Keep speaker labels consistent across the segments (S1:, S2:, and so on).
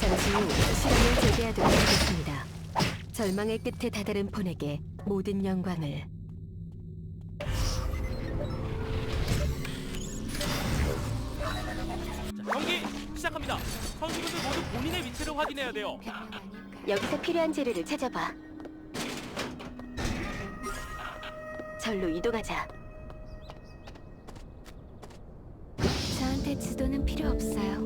S1: 잠시 후 실험을 재개하도록 하겠습니다. 절망의 끝에 다다른 폰에게 모든 영광을
S2: 자, 경기 시작합니다. 선수분들 모두 본인의 위치를 확인해야 돼요.
S1: 여기서 필요한 재료를 찾아봐. 절로 이동하자. 저한테 지도는 필요 없어요.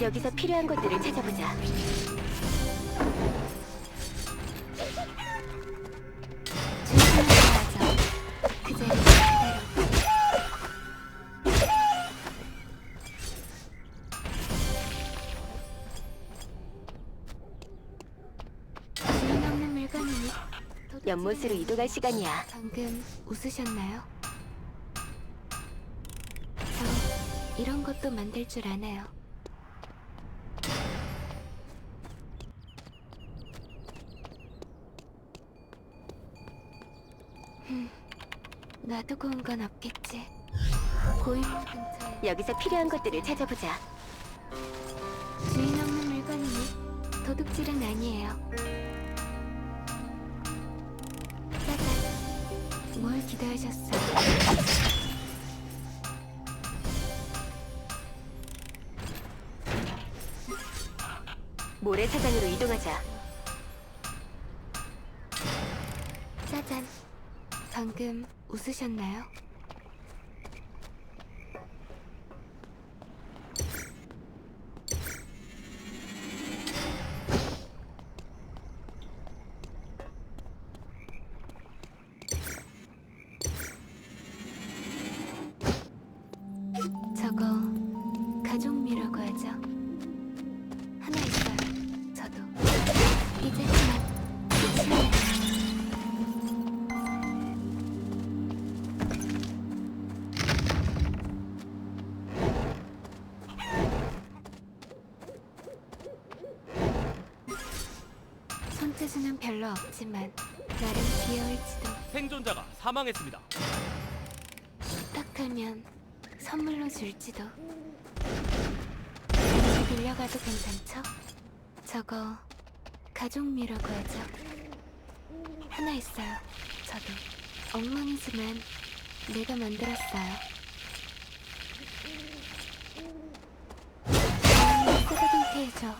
S1: 여기서 필요한 것들을 찾아보자. 연못으로 이동할 시간이야. 방금 웃으셨나요? 저 이런 것도 만들 줄 아나요. 놔두고 온 건 없겠지. 고인물 근처에 여기서 필요한 것들을 찾아보자. 기대하셨어? 모래사장으로 이동하자. 짜잔. 방금 웃으셨나요? 손재주는 별로 없지만 나름 귀여울지도.
S2: 생존자가 사망했습니다.
S1: 부탁하면 선물로 줄지도. 같이 빌려가도 괜찮죠? 저거 가족미라고 하죠. 하나 있어요 저도. 엉망이지만 내가 만들었어요. 쓰다듬게 해줘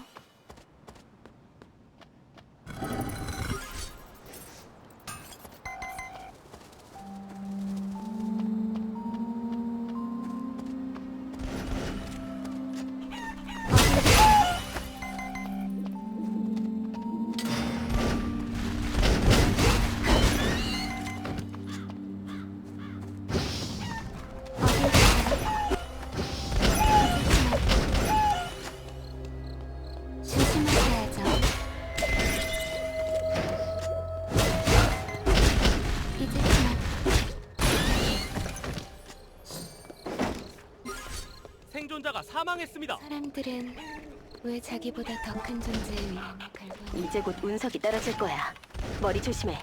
S2: 사망했습니다.
S1: 사람들은 왜 자기보다 더 큰 존재의 위험을 갈고 이제 곧 운석이 떨어질 거야. 머리 조심해.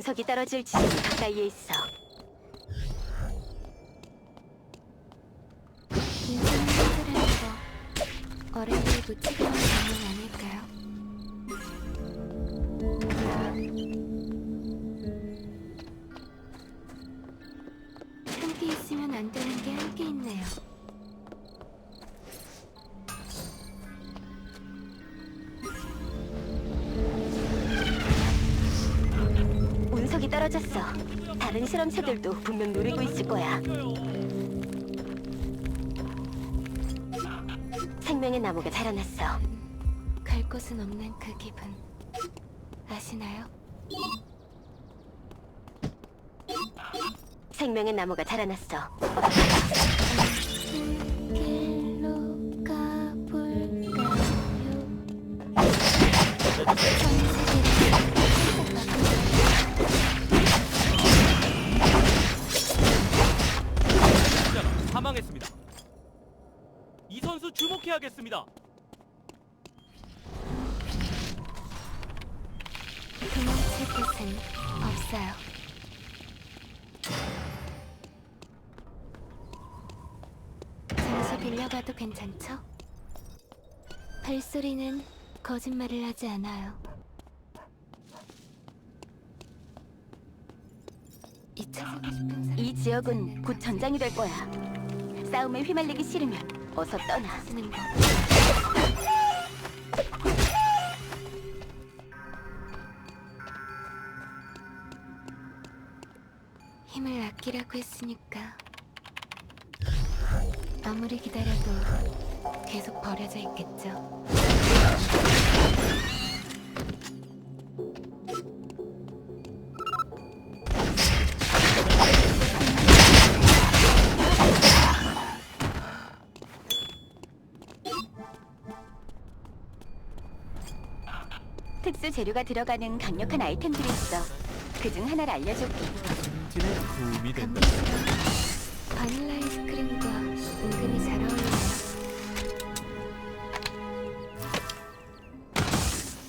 S1: 운석이 떨어질 지점이 가까이에 있어. 떨어졌어. 다른 실험체들도 분명 노리고 있을 거야. 생명의 나무가 자라났어. 갈 곳은 없는 그 기분 아시나요? 생명의 나무가 자라났어. 길로 가볼까요?
S2: 사망했습니다. 이 선수 주목해야겠습니다.
S1: 도망칠 곳은 없어요. 잠시 빌려가도 괜찮죠? 발소리는 거짓말을 하지 않아요. 이
S3: 지역은 곧 전장이 될 거야. 싸움에 휘말리기 싫으면 어서 떠나.
S1: 쓰는 법. 힘을 아끼라고 했으니까 아무리 기다려도 계속 버려져 있겠죠.
S3: 특수 재료가 들어가는 강력한 아이템들이 있어. 그 중 하나를 알려줄게.
S2: 진에 도움이
S1: 감기처럼 바닐라 아이스크림과 은근히 잘 어울려요.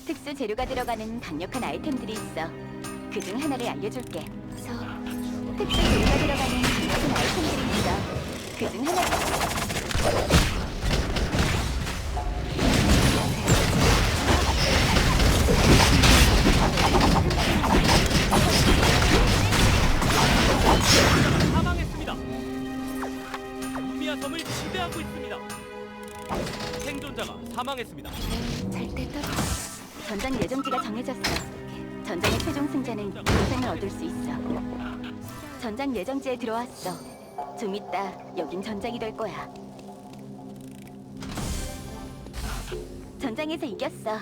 S3: 특수 재료가 들어가는 강력한 아이템들이 있어. 그 중 하나를 알려줄게.
S1: 저
S3: 특수 재료가 들어가는 강력한 아이템들이 있어. 그 중 하나.
S2: 사망했습니다.
S1: 절대 떨어.
S3: 전장 예정지가 정해졌어. 전장의 최종 승자는 보상을 얻을 수 있어. 전장 예정지에 들어왔어. 좀 이따 여긴 전장이 될 거야. 전장에서 이겼어.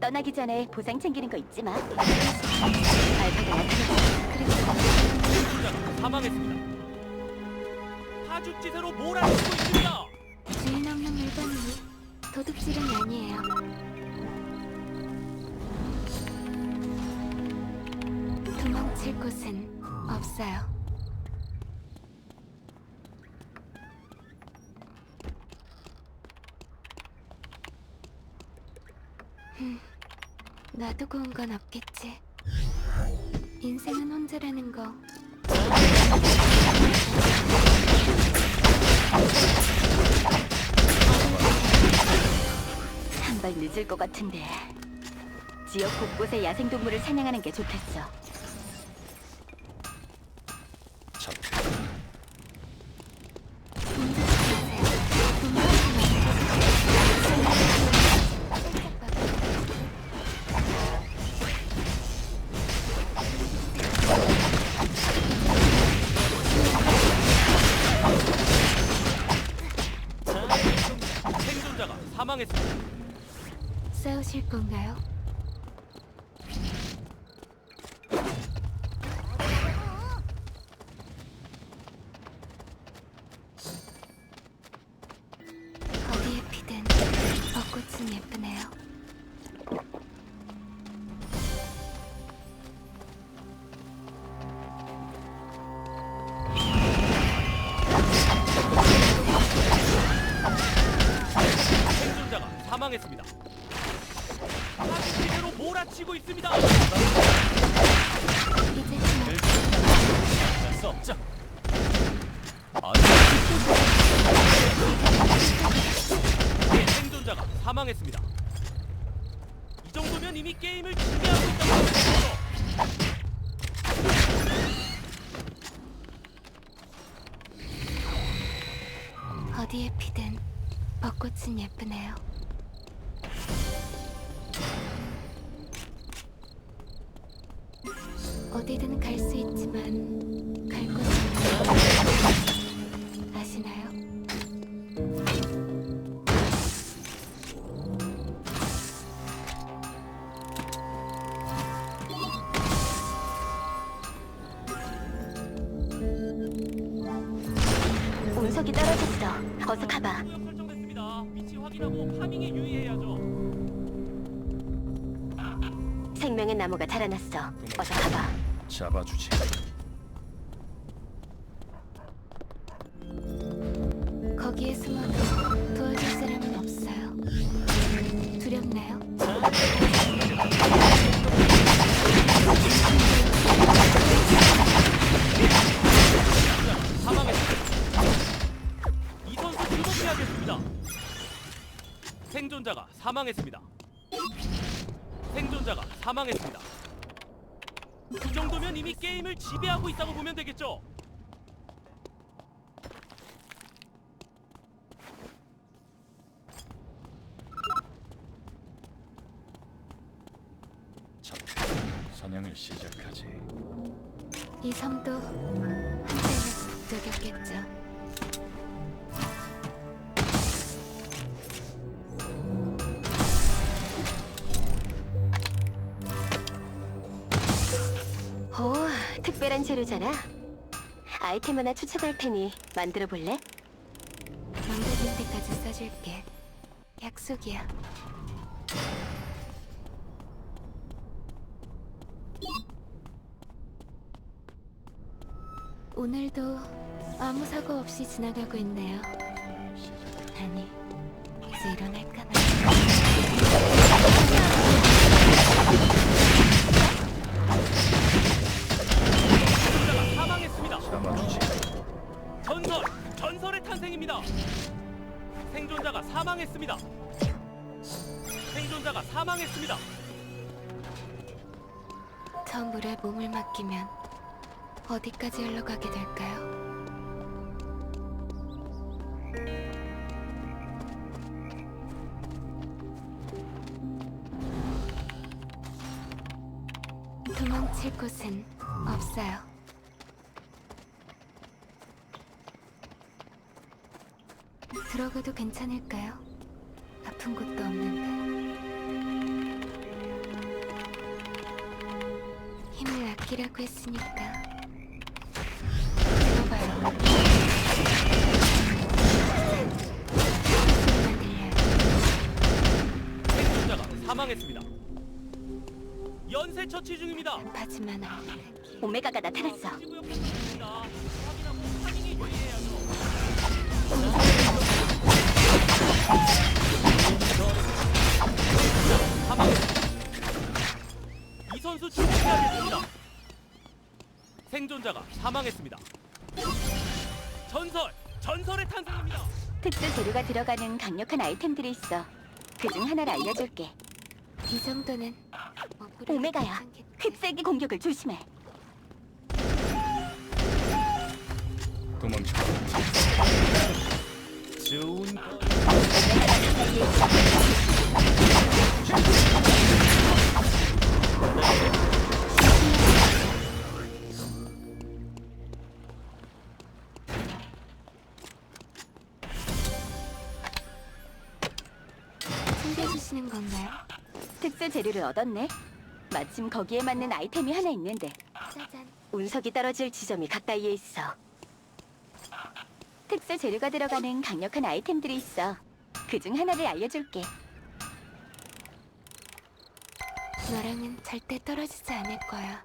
S3: 떠나기 전에 보상 챙기는 거 잊지 마. 알파가 나타났어.
S1: 그리고
S2: 사망했습니다. 파죽지세로 몰아치고 있습니다.
S1: 도둑질은 아니에요. 도망칠 곳은 없어요. 흠, 놔두고 온 건 없겠지. 인생은 혼자라는 거
S3: 한발 늦을 것 같은데. 지역 곳곳에 야생동물을 사냥하는 게 좋겠어.
S1: 어디에 피든 벚꽃은 예쁘네요. 어디든 갈 수 있지만 갈 곳은
S3: 생명의 나무가 자라났어. 어서 가봐.
S4: 잡아주지.
S1: 거기에 숨어도 도와줄 사람은 없어요. 두렵나요?
S2: 사망했습니다. 이 선수 출동해야겠습니다. 생존자가 사망했습니다. 사망했습니다. 이 정도면 이미 게임을 지배하고 있다고 보면 되겠죠.
S4: 참, 사냥을 시작하지.
S1: 이 섬도 한때는 북적였겠죠.
S3: 특별한 재료잖아. 아이템 하나 추천할 테니 만들어 볼래?
S1: 망가질 때까지 써줄게. 약속이야. 오늘도 아무 사고 없이 지나가고 있네요. 아니, 이제 일어날까나.
S2: 탄생입니다. 생존자가 사망했습니다. 생존자가 사망했습니다.
S1: 저 물에 몸을 맡기면 어디까지 흘러가게 될까요? 도망칠 곳은 없어요. 들어가도 괜찮을까요? 아픈 곳도 없는데. 힘을 아끼라고 했으니까 들어봐요 소리만 들려요
S2: 생존자가 사망했습니다. 연쇄 처치 중입니다.
S1: 급하지만 않는
S3: 오메가가 나타났어.
S2: 지구역 이 선수 출동해야겠습니다. 생존자가 사망했습니다. 전설, 전설의 탄생입니다.
S3: 특수 재료가 들어가는 강력한 아이템들이 있어. 그 중 하나를 알려줄게.
S1: 이 정도는
S3: 오메가야. 흡색기 공격을 조심해.
S4: 도망쳐.
S2: 좋은
S1: 챙겨주시는 건가요?
S3: 특수 재료를 얻었네. 마침 거기에 맞는 아이템이 하나 있는데
S1: 짜잔
S3: 운석이 떨어질 지점이 가까이에 있어. 특수 재료가 들어가는 강력한 아이템들이 있어. 그 중 하나를 알려줄게.
S1: 너랑은 절대 떨어지지 않을 거야.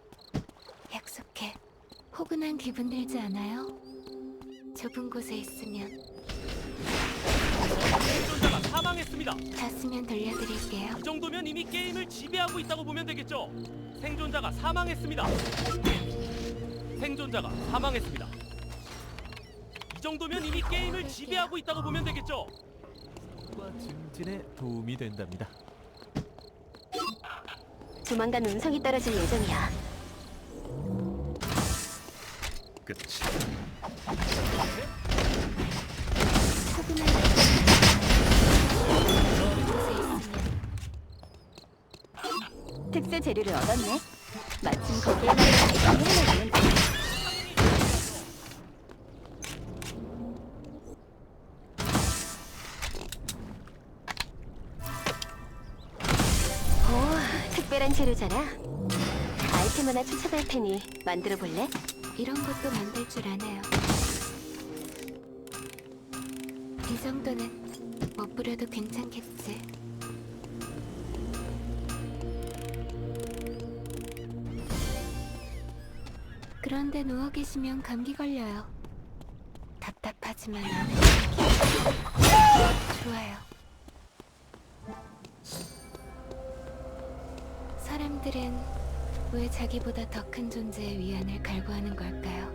S1: 약속해. 포근한 기분 들지 않아요? 좁은 곳에 있으면
S2: 생존자가 사망했습니다.
S1: 닿으면 돌려드릴게요.
S2: 이 정도면 이미 게임을 지배하고 있다고 보면 되겠죠. 생존자가 사망했습니다. 생존자가 사망했습니다. 이 정도면 이미 게임을 지배하고 있다고 보면 되겠죠.
S5: 과 증진에 도움이 된답니다.
S3: 조만간 운석이 떨어질 예정이야.
S4: 끝이.
S3: 특수 재료를 얻었네. 마침 거기에 맞는 하나 있는데 오, 재료잖아. 아이템 하나 추천할 테니 만들어 볼래?
S1: 이런 것도 만들 줄 아네요. 이 정도는 못 부려도 괜찮겠지. 그런데 누워 계시면 감기 걸려요. 답답하지만 좋아요. 사람들은 왜 자기보다 더 큰 존재의 위안을 갈구하는 걸까요?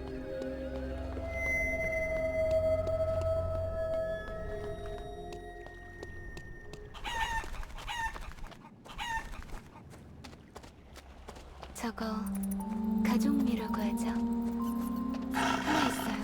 S1: 저거 가족미라고 하죠. 하나 있어요.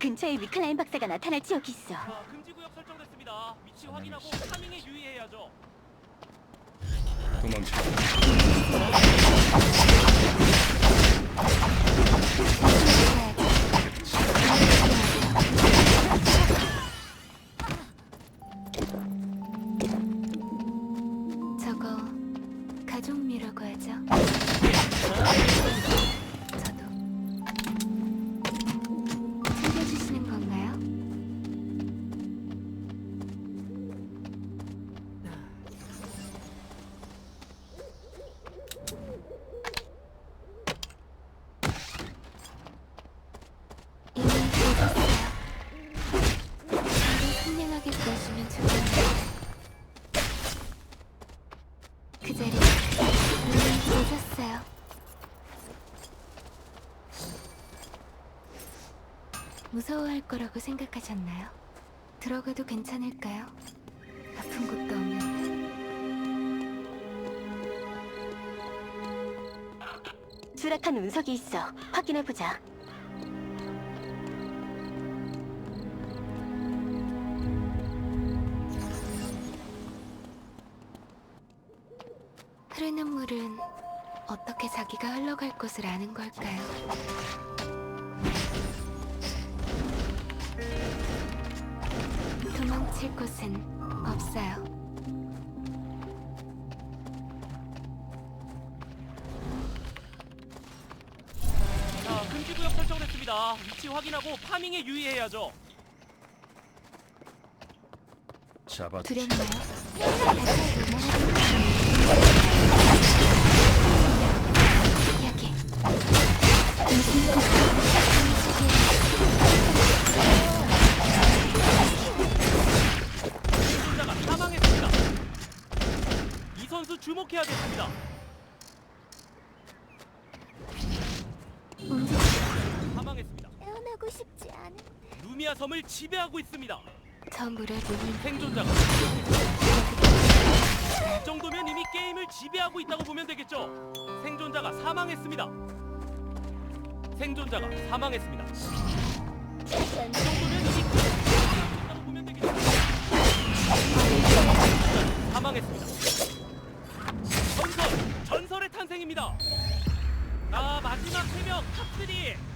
S3: 근처에 위클라인 박사가 나타날 지역이 있어.
S2: 자, 금지 구역 설정됐습니다. 위치 확인하고 파밍에 유의해야죠.
S4: 도망쳐.
S1: 무서워할 거라고 생각하셨나요? 들어가도 괜찮을까요? 아픈 곳도 없는데.
S3: 수락한 운석이 있어. 확인해 보자.
S1: 흐르는 물은 어떻게 자기가 흘러갈 곳을 아는 걸까요? 도망칠 곳은 없어요.
S2: 자, 금지 구역 설정됐습니다. 위치 확인하고 파밍에 유의해야죠.
S4: 잡아주지.
S1: 두렵나요? 여기.
S2: 선수 주목해야겠습니다. 사망했습니다.
S1: 태어나고 싶지 않은.
S2: 루미아 섬을 지배하고 있습니다.
S1: 저 물에 물린
S2: 생존자가 이 정도면 이미 게임을 지배하고 있다고 보면 되겠죠. 생존자가 사망했습니다. 생존자가 사망했습니다. 이 정도면 이미 게임을 지배하고 있다고 보면 되겠죠. 사망했습니다. 탄생입니다. 아 마지막 세명 탑3